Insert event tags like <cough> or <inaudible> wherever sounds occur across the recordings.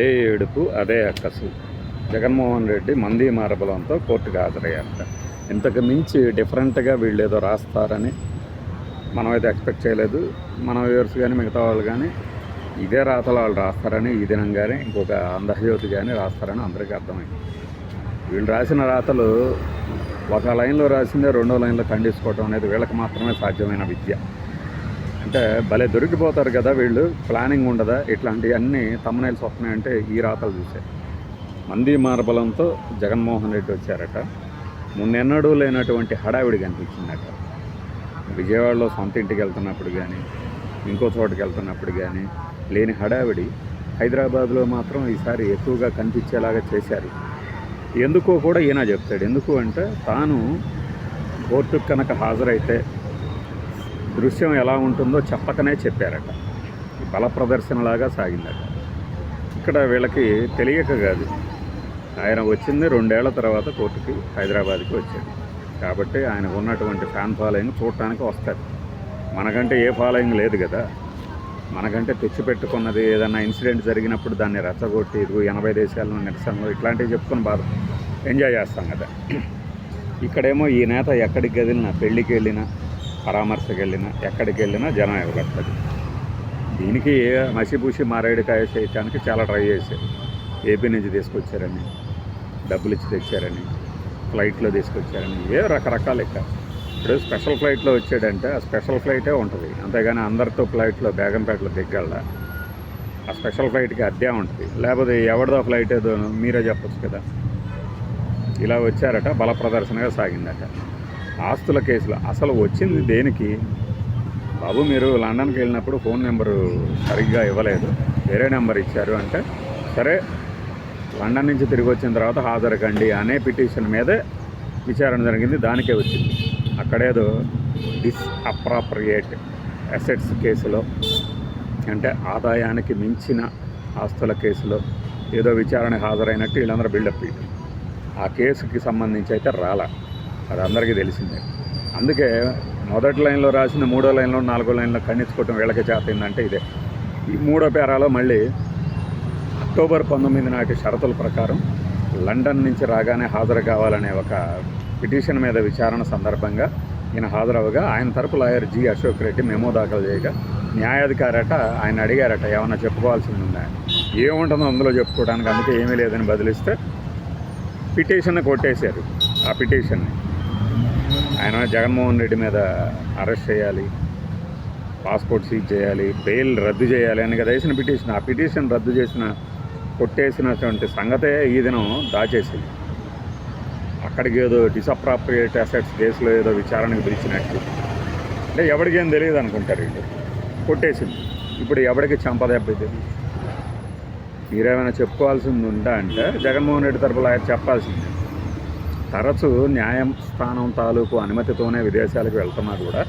అదే ఏడుపు అదే అక్కసు. జగన్మోహన్ రెడ్డి మంది మార్బలంతో కోర్టుకు హాజరయ్యారట. ఇంతకు మించి డిఫరెంట్గా వీళ్ళు ఏదో రాస్తారని మనమైతే ఎక్స్పెక్ట్ చేయలేదు. మన వ్యూవర్స్ కానీ మిగతా వాళ్ళు కానీ ఇదే రాతలు వాళ్ళు రాస్తారని ఈ దినం కానీ ఇంకొక అంధజ్యోతి కానీ రాస్తారని అందరికీ అర్థమైంది. వీళ్ళు రాసిన రాతలు ఒక లైన్లో రాసిందే రెండో లైన్లో ఖండించుకోవటం అనేది వీళ్ళకి మాత్రమే సాధ్యమైన విద్య. అంటే భలే దొరికిపోతారు కదా వీళ్ళు. ప్లానింగ్ ఉండదా? ఇట్లాంటివన్నీ తమ్మనేల్స్ వస్తున్నాయంటే ఈ రాతలు చూసే. మంది మార్బలంతో జగన్మోహన్ రెడ్డి వచ్చారట. మున్నెన్నడూ లేనటువంటి హడావిడి కనిపించిందట. విజయవాడలో సొంత ఇంటికి వెళ్తున్నప్పుడు కానీ ఇంకో చోటుకి వెళ్తున్నప్పుడు కానీ లేని హడావిడి హైదరాబాద్లో మాత్రం ఈసారి ఎక్కువగా కనిపించేలాగా చేశారు. ఎందుకో కూడా ఈయన చెప్తాడు. ఎందుకు అంటే తాను కోర్టుకు కనుక హాజరైతే దృశ్యం ఎలా ఉంటుందో చెప్పకనే చెప్పారట. బల ప్రదర్శనలాగా సాగిందట. ఇక్కడ వీళ్ళకి తెలియక కాదు. ఆయన వచ్చింది రెండేళ్ళ తర్వాత కోర్టుకి హైదరాబాద్కి వచ్చాడు. కాబట్టి ఆయన ఉన్నటువంటి ఫ్యాన్ ఫాలోయింగ్ చూడటానికి వస్తారు. మనకంటే ఏ ఫాలోయింగ్ లేదు కదా. మనకంటే తెచ్చిపెట్టుకున్నది ఏదన్నా ఇన్సిడెంట్ జరిగినప్పుడు దాన్ని రెచ్చగొట్టి ఇదిగో ఎనభై దేశాలను నిరసనలు ఇట్లాంటివి చెప్పుకొని బాధ ఎంజాయ్ చేస్తాం కదా. ఇక్కడేమో ఈ నేత ఎక్కడికి కదిలినా పెళ్ళికి వెళ్ళినా పరామర్శకు వెళ్ళినా ఎక్కడికి వెళ్ళినా జనం ఎగబడుతుంది దీనికి మసిపూసి మారేడుకాయ చేయటానికి చాలా ట్రై చేశారు. ఏపీ నుంచి తీసుకొచ్చారని డబ్బులు ఇచ్చి తెచ్చారని ఫ్లైట్లో తీసుకొచ్చారని ఏ రకరకాలు ఇక్కడ ఇప్పుడు స్పెషల్ ఫ్లైట్లో వచ్చాడంటే ఆ స్పెషల్ ఫ్లైటే ఉంటుంది. అంతేగాని అందరితో ఫ్లైట్లో బేగంపేటలో దిగ్గల ఆ స్పెషల్ ఫ్లైట్కి అద్దె ఉంటుంది. లేకపోతే ఎవరిదో ఫ్లైట్ ఏదో మీరే చెప్పొచ్చు కదా? ఇలా వచ్చారట బల ప్రదర్శనగా సాగిందట. ఆస్తుల కేసులు. అసలు వచ్చింది దేనికి? బాబు మీరు లండన్కి వెళ్ళినప్పుడు ఫోన్ నెంబరు సరిగ్గా ఇవ్వలేదు. వేరే నెంబర్ ఇచ్చారు అంటే సరే లండన్ నుంచి తిరిగి వచ్చిన తర్వాత హాజరు కండి అనే పిటిషన్ మీదే విచారణ జరిగింది. దానికే వచ్చింది. అక్కడేదో డిస్ అప్రాప్రియేట్ అసెట్స్ కేసులో అంటే ఆదాయానికి మించిన ఆస్తుల కేసులో ఏదో విచారణ హాజరైనట్టు వీళ్ళందరూ బిల్డప్ ఆ కేసుకి సంబంధించి అయితే రాలా. అది అందరికీ తెలిసిందే. అందుకే మొదటి లైన్లో రాసిన మూడో లైన్లో నాలుగో లైన్లో ఖండించుకోవటం వీళ్ళకి చేతయిందంటే ఇదే. ఈ మూడో పేరాలో మళ్ళీ అక్టోబర్ పంతొమ్మిది నాటి షరతుల ప్రకారం లండన్ నుంచి రాగానే హాజరు కావాలనే ఒక పిటిషన్ మీద విచారణ సందర్భంగా ఈయన హాజరవగా ఆయన తరపు lawyer G Ashok Reddy memo దాఖలు చేయగా న్యాయాధికారట ఆయన అడిగారట ఏమన్నా చెప్పుకోవాల్సింది ఉందా? ఏముంటుందో అందులో చెప్పుకోవడానికి అందుకే ఏమీ లేదని బదిలిస్తే పిటిషన్ కొట్టేశారు. ఆ పిటిషన్ని ఆయన జగన్మోహన్ రెడ్డి మీద అరెస్ట్ చేయాలి పాస్పోర్ట్ సీజ్ చేయాలి బెయిల్ రద్దు చేయాలి అని కదా వేసిన పిటిషన్. ఆ పిటిషన్ రద్దు చేసిన కొట్టేసినటువంటి సంగతే ఈ దినం దాచేసింది. అక్కడికి ఏదో డిసప్రాప్రియేట్ అసెట్స్ కేసులో ఏదో విచారణకు పిలిచినట్టు. అంటే ఎవరికేం తెలియదు అనుకుంటారు వీళ్ళు. కొట్టేసింది. ఇప్పుడు ఎవరికి చంపదెబ్బ తెలియదు మీరేమైనా చెప్పుకోవాల్సింది ఉందా అంటే జగన్మోహన్ రెడ్డి తరపులో ఆయన చెప్పాల్సిందే. తరచూ న్యాయం స్థానం తాలూకు అనుమతితోనే విదేశాలకు వెళ్తున్నా కూడా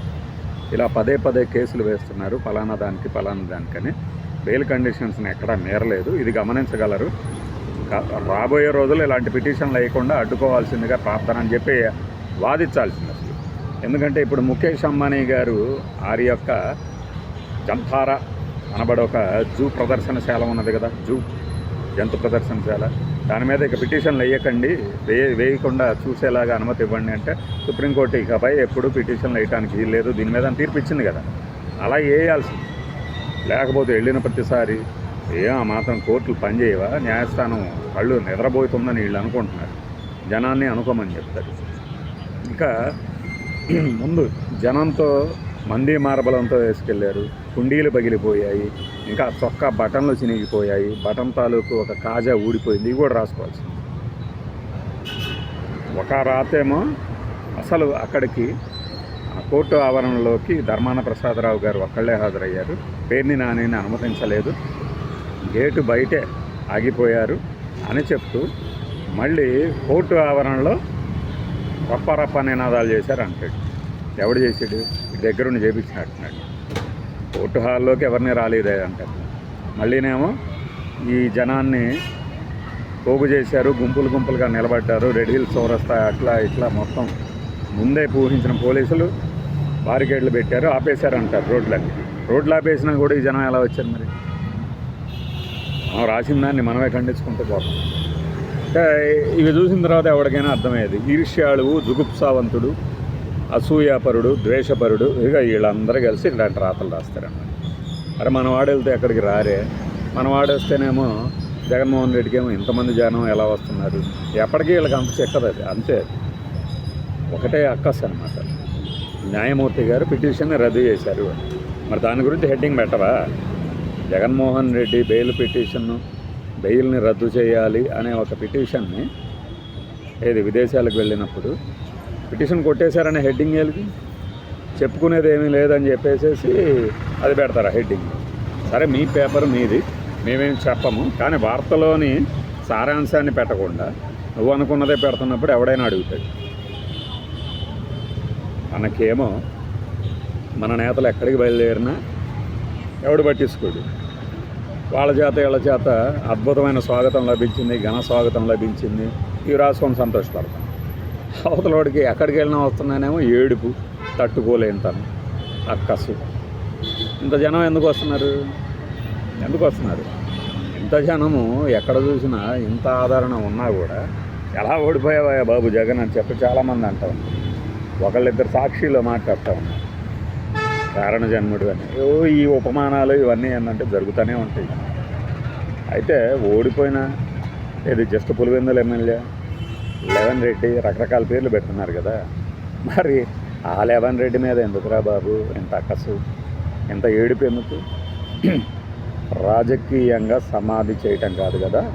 ఇలా పదే పదే కేసులు వేస్తున్నారు. ఫలానా దానికి ఫలానా దానికని. బెయిల్ కండిషన్స్ని ఎక్కడా మేరలేదు ఇది గమనించగలరు. రాబోయే రోజుల్లో ఇలాంటి పిటిషన్లు వేయకుండా అడ్డుకోవాల్సిందిగా ప్రార్థన అని చెప్పి వాదించాల్సింది అసలు. ఎందుకంటే ఇప్పుడు ముఖేష్ అంబానీ గారు వారి యొక్క జంథారా అనబడే ఒక జూ ప్రదర్శనశాల ఉన్నది కదా జూ జంతు ప్రదర్శనశాల. దాని మీద ఇక పిటిషన్లు వేయకండి. వేయ వేయకుండా చూసేలాగా అనుమతి ఇవ్వండి అంటే సుప్రీంకోర్టు ఇకపై ఎప్పుడు పిటిషన్లు వేయడానికి వీలు లేదు. దీని మీద తీర్పు ఇచ్చింది కదా. అలా వేయాల్సింది. లేకపోతే వెళ్ళిన ప్రతిసారి ఏం ఆ మాత్రం కోర్టులు పనిచేయవా న్యాయస్థానం కళ్ళు నిద్రపోతుందని వీళ్ళు అనుకుంటున్నారు. జనాన్ని అనుకోమని చెప్తారు. ఇంకా <clears throat> ముందు జనంతో మంది మార్బలంతో వేసుకెళ్ళారు కుండీలు పగిలిపోయాయి. ఇంకా చొక్కా బటన్లు చినిగిపోయాయి. బటన్ తాలూకు ఒక కాజా ఊడిపోయింది. ఇవి కూడా రాసుకోవాల్సింది. ఒక రాతేమో అసలు అక్కడికి ఆ కోర్టు ఆవరణలోకి ధర్మాన ప్రసాదరావు గారు ఒక్కళ్ళే హాజరయ్యారు. పేర్ని నానిని అనుమతించలేదు. గేటు బయటే ఆగిపోయారు అని చెప్తూ మళ్ళీ కోర్టు ఆవరణలో రప్ప రప్ప నినాదాలు చేశారు అంటాడు. ఎవడు చేసాడు? దగ్గరుండి చేపించినట్టున్నాడు. ఓటు హాల్లోకి ఎవరిని రాలేదే అంటారు మళ్ళీనేమో ఈ జనాన్ని పోగు చేశారు గుంపులు గుంపులుగా నిలబడ్డారు రెడ్ హిల్స్ చౌరస్తా అట్లా ఇట్లా మొత్తం ముందే పూహించిన పోలీసులు బారికేడ్లు పెట్టారు ఆపేశారంటారు రోడ్లకి. రోడ్లు ఆపేసినా కూడా ఈ జనం ఎలా వచ్చారు మరి? మనం రాసిన దాన్ని మనమే ఖండించుకుంటూ పోతాం. అంటే ఇవి చూసిన తర్వాత ఎవరికైనా అర్థమయ్యేది. ఈర్ష్యాళువు జుగుప్సావంతుడు అసూయాపరుడు ద్వేషపరుడు ఇక వీళ్ళందరూ కలిసి ఇలాంటి రాతలు రాస్తారన్నమాట. అరే మన వాడెళ్తే వెళ్తే ఎక్కడికి రారే? మన వాడేస్తేనేమో జగన్మోహన్ రెడ్డికి ఏమో ఇంతమంది జనం ఎలా వస్తున్నారు? ఎప్పటికీ వీళ్ళకి అంత చెక్కదు అది. అంతే. ఒకటే అక్కస్ అనమాట న్యాయమూర్తి గారు పిటిషన్ రద్దు చేశారు. మరి దాని గురించి హెడ్డింగ్ పెట్టవా? జగన్మోహన్ రెడ్డి బెయిల్ పిటిషన్ను బెయిల్ని రద్దు చేయాలి అనే ఒక పిటిషన్ని ఏది విదేశాలకు వెళ్ళినప్పుడు పిటిషన్ కొట్టేశారనే హెడ్డింగ్ వెళ్ళి చెప్పుకునేది ఏమీ లేదని చెప్పేసి అది పెడతారు ఆ హెడ్డింగ్. సరే మీ పేపర్ మీది మేమేం చెప్పము. కానీ వార్తలోని సారాంశాన్ని పెట్టకుండా నువ్వు అనుకున్నదే పెడుతున్నప్పుడు ఎవడైనా అడుగుతాడు. మనకేమో మన నేతలు ఎక్కడికి బయలుదేరినా ఎవడు పట్టించుకోడు. వాళ్ళ చేత వీళ్ళ చేత అద్భుతమైన స్వాగతం లభించింది ఘన స్వాగతం లభించింది. ఇవి రాసుకొని సంతోషపడతాం. అవతలవాడికి ఎక్కడికి వెళ్ళినా వస్తున్నానేమో ఏడుపు తట్టుకోలేంతను అక్కసు ఇంత జనం ఎందుకు వస్తున్నారు? ఎందుకు వస్తున్నారు? ఇంత జనము ఎక్కడ చూసినా ఇంత ఆదరణ ఉన్నా కూడా ఎలా ఓడిపోయావా బాబు జగన్ అని చెప్పి చాలామంది అంటా ఉన్నారు. ఒకళ్ళిద్దరు సాక్షిలో మాట్లాడుతూ ఉన్నారు. కారణ జన్ముడు అని. ఓ ఈ ఉపమానాలు ఇవన్నీ ఏంటంటే జరుగుతూనే ఉంటాయి. అయితే ఓడిపోయిన ఇది just Pulivendula MLA? Eleven Reddy రకరకాల పేర్లు పెట్టున్నారు కదా. మరి ఆ లెవెన్ రెడ్డి మీద ఎందుకురా బాబు? ఇంత అక్కసు ఇంత ఏడుపు ఎందుకు? రాజకీయంగా సమాధి చేయటం కాదు కదా.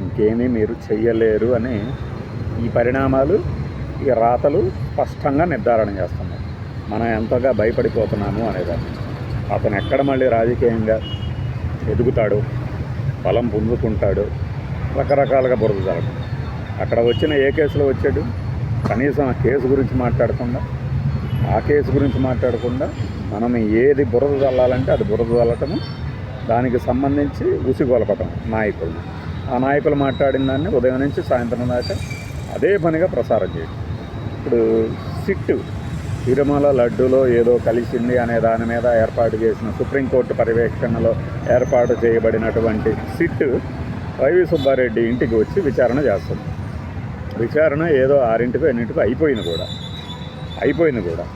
ఇంకేమీ మీరు చెయ్యలేరు అని ఈ పరిణామాలు ఈ రాతలు స్పష్టంగా నిర్ధారణ చేస్తున్నాయి. మనం ఎంతగా భయపడిపోతున్నాము అనేదాన్ని. అతను ఎక్కడ మళ్ళీ రాజకీయంగా ఎదుగుతాడు? బలం పొందుకుంటాడు? రకరకాలుగా బురద జరగదు అక్కడ వచ్చిన ఏ కేసులో వచ్చాడు? కనీసం ఆ కేసు గురించి మాట్లాడకుండా ఆ కేసు గురించి మాట్లాడకుండా మనం ఏది బురద చల్లాలంటే అది బురద చల్లటము దానికి సంబంధించి ఉసిగొలపటం నాయకులు. ఆ నాయకులు మాట్లాడిన దాన్ని ఉదయం నుంచి సాయంత్రం దాకా అదే పనిగా ప్రసారం చేయడం ఇప్పుడు సిట్టు తిరుమల లడ్డులో ఏదో కలిసింది అనే దాని మీద ఏర్పాటు చేసిన సుప్రీంకోర్టు పర్యవేక్షణలో ఏర్పాటు చేయబడినటువంటి సిట్టు వైవి సుబ్బారెడ్డి ఇంటికి వచ్చి విచారణ చేస్తుంది. విచారణ ఏదో ఆరింటికో ఎన్నింటికో అయిపోయింది కూడా. అయిపోయింది కూడా.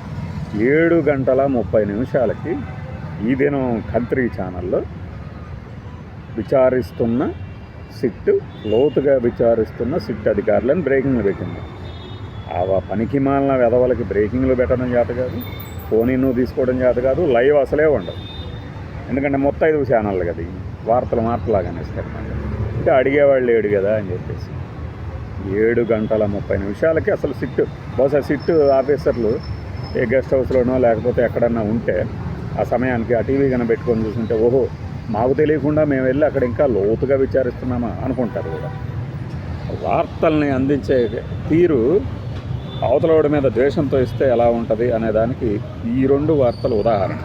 ఏడు గంటల ముప్పై నిమిషాలకి ఈ దినం కంత్రి ఛానల్లో విచారిస్తున్న సిట్ లోతుగా విచారిస్తున్న సిట్ అధికారులను బ్రేకింగ్లు పెట్టింది. ఆ పనికి మాలిన వెధవలకి బ్రేకింగ్లు పెట్టడం చేత కాదు ఫోన్ తీసుకోవడం చేత కాదు లైవ్ అసలే ఉండదు. ఎందుకంటే మొత్తం ఐదు ఛానళ్ళు కదా వార్తలు మార్తలాగానే ఇస్తారు అంటే అడిగేవాళ్ళు లేడు కదా అని చెప్పేసి. ఏడు గంటల ముప్పై నిమిషాలకి అసలు సిట్టు బహుశా సిట్టు ఆఫీసర్లు ఏ గెస్ట్ హౌస్లోనో లేకపోతే ఎక్కడన్నా ఉంటే ఆ సమయానికి ఆ టీవీ కనబెట్టుకొని పెట్టుకొని ఓహో మాకు తెలియకుండా మేము వెళ్ళి అక్కడ ఇంకా లోతుగా విచారిస్తున్నామా అనుకుంటారు కూడా. వార్తల్ని అందించే తీరు అవతలవాడి మీద ద్వేషంతో ఇస్తే ఎలా ఉంటుంది అనే దానికి ఈ రెండు వార్తలు ఉదాహరణ.